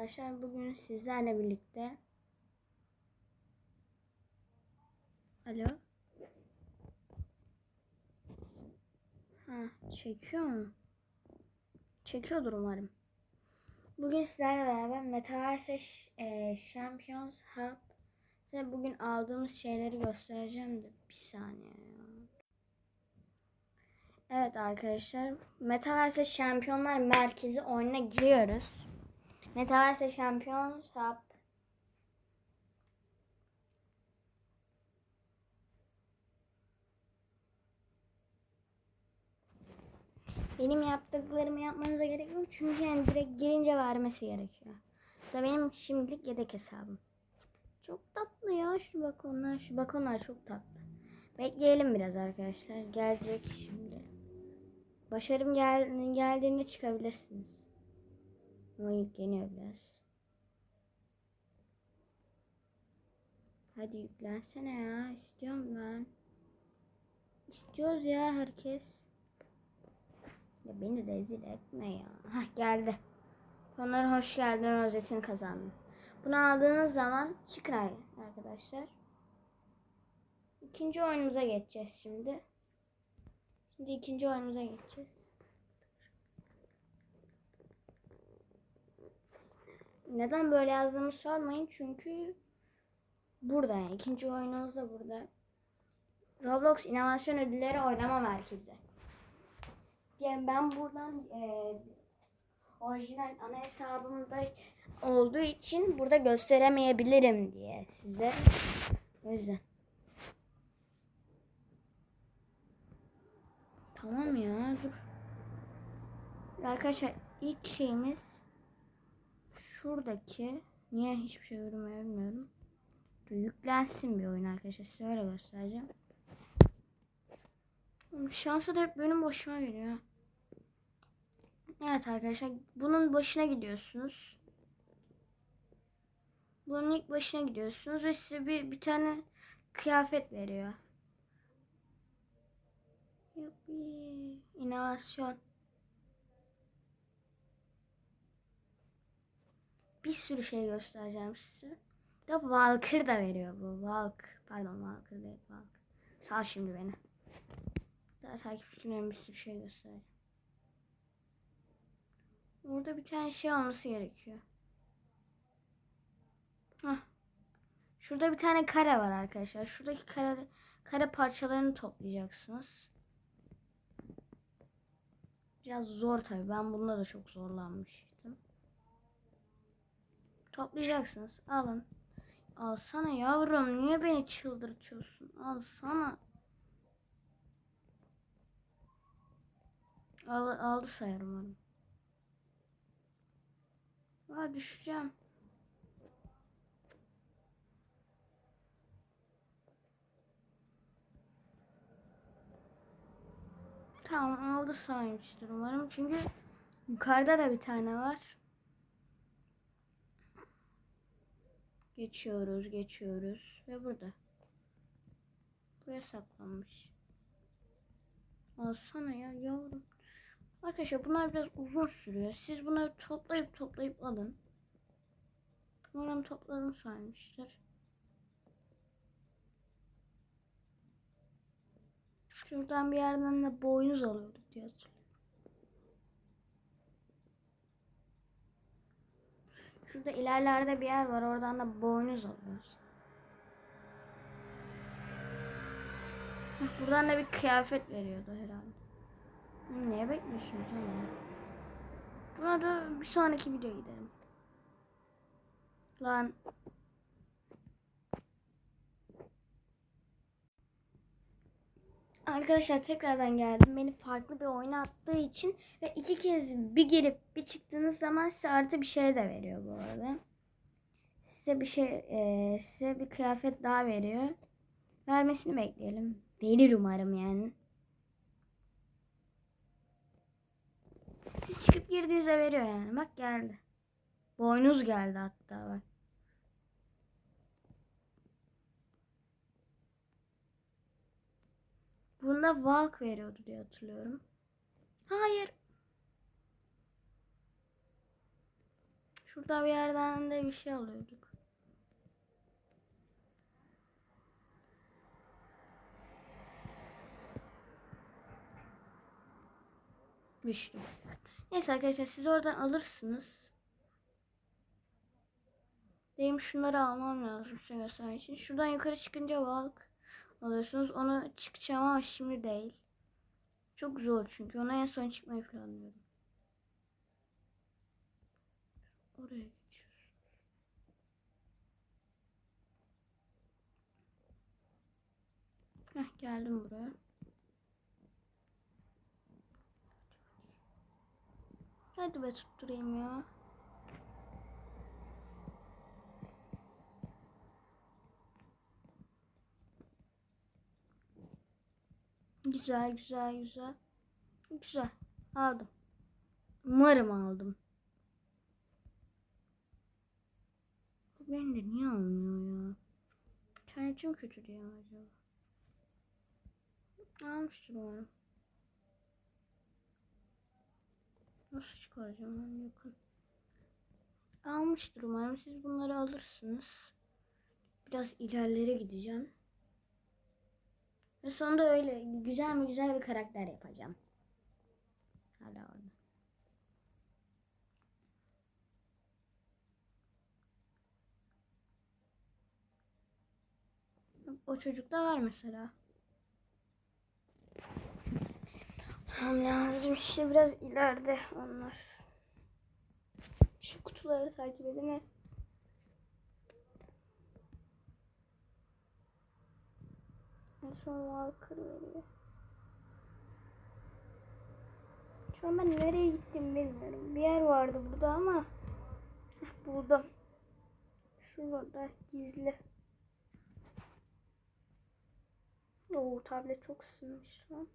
Arkadaşlar bugün sizlerle birlikte Alo Ha çekiyor mu? Çekiyordur umarım. Bugün sizlerle beraber Metaverse e, Champions Hub size bugün aldığımız şeyleri göstereceğim de bir saniye ya. Evet arkadaşlar Metaverse Şampiyonlar Merkezi oyununa giriyoruz. Metaverse Champions Hub. Benim yaptıklarımı yapmanıza gerek yok çünkü yani direkt girince vermesi gerekiyor. Da benim şimdilik yedek hesabım. Çok tatlı ya şu bakonlar. Şu bakonlar çok tatlı. Bekleyelim biraz arkadaşlar. Gelecek şimdi. Başarım gel geldiğinde çıkabilirsiniz. Ama yükleniyor biraz. Hadi yüklensene ya. İstiyorum ben. İstiyoruz ya herkes. Ya beni rezil etme ya. Hah geldi. Onlara hoş geldin rozetini kazandım. Bunu aldığınız zaman çıkın arkadaşlar. İkinci oyunumuza geçeceğiz şimdi. Şimdi ikinci oyunumuza geçeceğiz. Neden böyle yazdığımı sormayın çünkü burada yani ikinci oyunumuz da burada. Roblox İnovasyon Ödülleri Oylama Merkezi. Yani ben buradan e, orijinal ana hesabımda olduğu için burada gösteremeyebilirim diye size. O yüzden. Tamam ya dur. Arkadaşlar ilk şeyimiz şuradaki niye hiçbir şey görmüyor bilmiyorum. Yüklensin bir oyun arkadaşlar. Size öyle göstereceğim. Şansı da hep benim başıma geliyor. Evet arkadaşlar bunun başına gidiyorsunuz. Bunun ilk başına gidiyorsunuz ve size bir, bir tane kıyafet veriyor. İnovasyon. Bir sürü şey göstereceğim size. Da Walker da veriyor bu. Walk. Pardon Walker değil Walk. Sal şimdi beni. Daha takipçilerim bir sürü şey göstereceğim. Orada bir tane şey olması gerekiyor. Hah. Şurada bir tane kare var arkadaşlar. Şuradaki kare, kare parçalarını toplayacaksınız. Biraz zor tabi. Ben bunda da çok zorlanmıştım. Toplayacaksınız. Alın. Alsana yavrum. Niye beni çıldırtıyorsun? Alsana. Al, aldı sayarım onu. Aa düşeceğim. Tamam aldı saymıştır umarım. Çünkü yukarıda da bir tane var. Geçiyoruz, geçiyoruz. Ve burada. Buraya saklanmış. Alsana ya yavrum. Arkadaşlar bunlar biraz uzun sürüyor. Siz bunları toplayıp toplayıp alın. Umarım topladım saymıştır. Şuradan bir yerden de boynuz alıyordu diye hatırlıyorum. Şurada ilerlerde bir yer var. Oradan da boynuz alıyoruz. Buradan da bir kıyafet veriyordu herhalde. Neye bekliyorsunuz? Buna da bir sonraki video gidelim. Lan. Arkadaşlar tekrardan geldim. Beni farklı bir oyuna attığı için ve iki kez bir girip bir çıktığınız zaman size artı bir şey de veriyor bu arada. Size bir şey, e, size bir kıyafet daha veriyor. Vermesini bekleyelim. Verir umarım yani. Siz çıkıp girdiğinizde veriyor yani. Bak geldi. Boynuz geldi hatta bak. Bunda Valk veriyordu diye hatırlıyorum. Hayır. Şurada bir yerden de bir şey alıyorduk. Düştüm. Neyse arkadaşlar siz oradan alırsınız. Benim şunları almam lazım size için. Şuradan yukarı çıkınca balık alıyorsunuz. Onu çıkacağım ama şimdi değil. Çok zor çünkü. Ona en son çıkmayı planlıyorum. Oraya geçiyoruz. Heh, geldim buraya. Hadi be tutturayım ya. Güzel güzel güzel. Güzel. Aldım. Umarım aldım. Bu beni de niye almıyor ya? İnternetim kötü diye acaba? Almıştır umarım. Nasıl çıkaracağım ben yakın? Almıştır umarım. Siz bunları alırsınız. Biraz ilerlere gideceğim. Ve sonunda öyle güzel mi güzel bir karakter yapacağım. Hala orada. O çocukta var mesela. Tamam lazım işte biraz ileride onlar. Şu kutuları takip edin. Son Walker veriyor. Şu an ben nereye gittim bilmiyorum. Bir yer vardı burada ama Heh, buldum. Şurada gizli. Oo tablet çok ısınmış lan.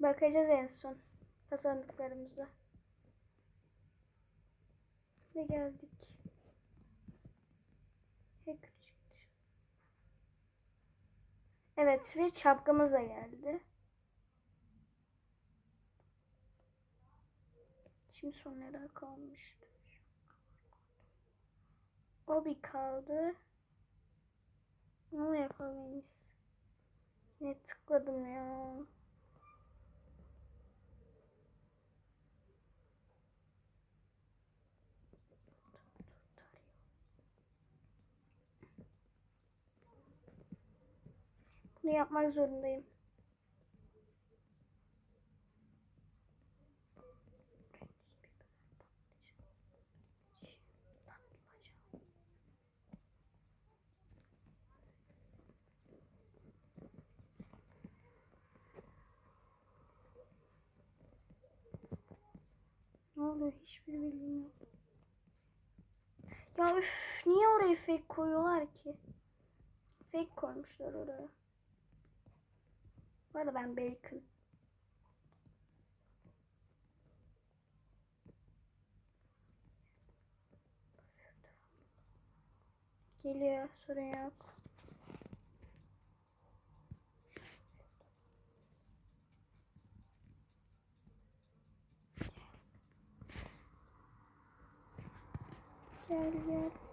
Bakacağız en son kazandıklarımıza. Ve geldik. Hacker çıktı. Evet ve şapkamız da geldi. Şimdi son neler kalmıştı? O bir kaldı. Onu yapamayız. Ne tıkladım ya. Bunu yapmak zorundayım. Ne oluyor hiçbir bilgim yok. Ya üf niye oraya fake koyuyorlar ki? Fake koymuşlar oraya. Bu arada ben bacon. Geliyor sorun yok. Gel gel.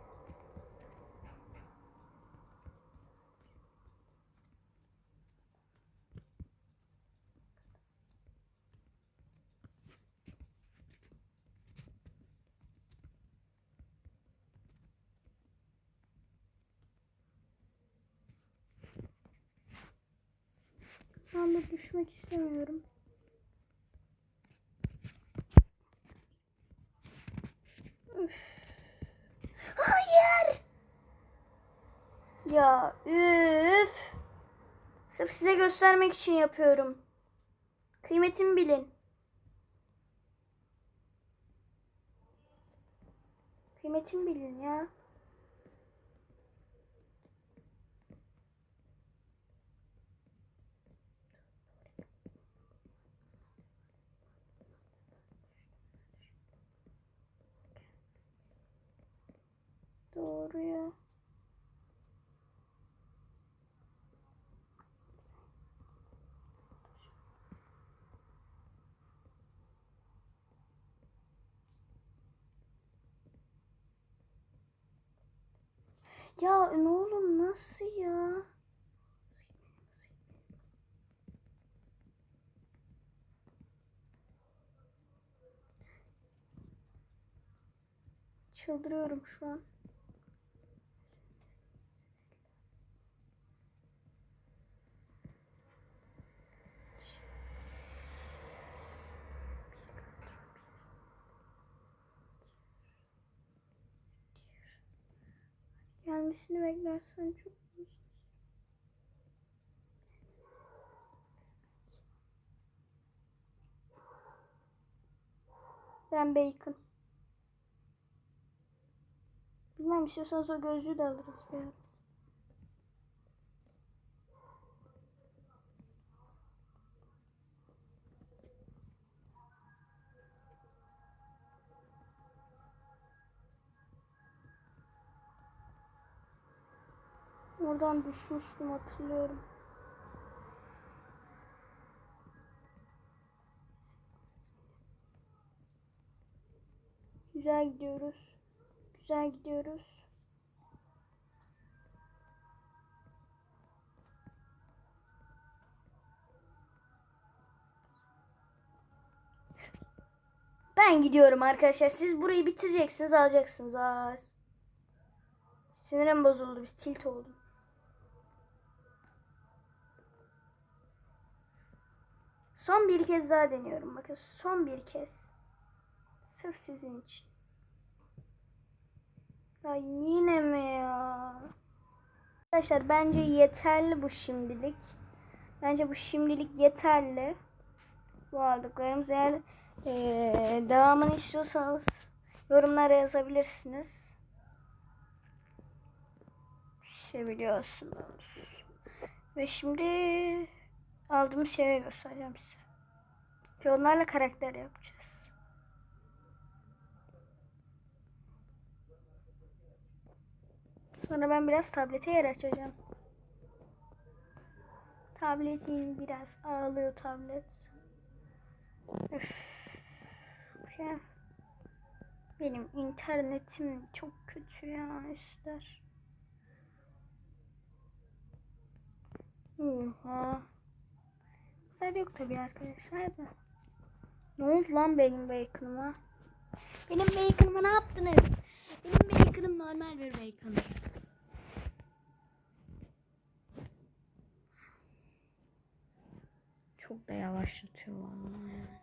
Ben de düşmek istemiyorum. Üf. Hayır. Ya üf. Sırf size göstermek için yapıyorum. Kıymetimi bilin. Kıymetimi bilin ya. buraya. Ya ne oğlum nasıl ya? Çıldırıyorum şu an. Gelmesini beklersen çok uzun. Ben bacon. Bilmem istiyorsanız o gözlüğü de alırız bir ara. Oradan düşmüştüm hatırlıyorum. Güzel gidiyoruz. Güzel gidiyoruz. Ben gidiyorum arkadaşlar. Siz burayı bitireceksiniz, alacaksınız. Aa, sinirim bozuldu. Bir tilt oldum. Son bir kez daha deniyorum. Bakın son bir kez. Sırf sizin için. Ya yine mi ya? Arkadaşlar bence yeterli bu şimdilik. Bence bu şimdilik yeterli. Bu aldıklarımız eğer eee, devamını istiyorsanız yorumlara yazabilirsiniz. Biliyorsunuz. Ve şimdi aldığım şeye göstereceğim size. Ve onlarla karakter yapacağız. Sonra ben biraz tablete yer açacağım. Tabletin biraz ağlıyor tablet. Ya. Benim internetim çok kötü ya üstler. Oha. Kadar yok tabii arkadaşlar da. Ne oldu lan benim bacon'ıma? Benim bacon'ıma ne yaptınız? Benim bacon'ım normal bir bacon. Çok da yavaşlatıyor valla.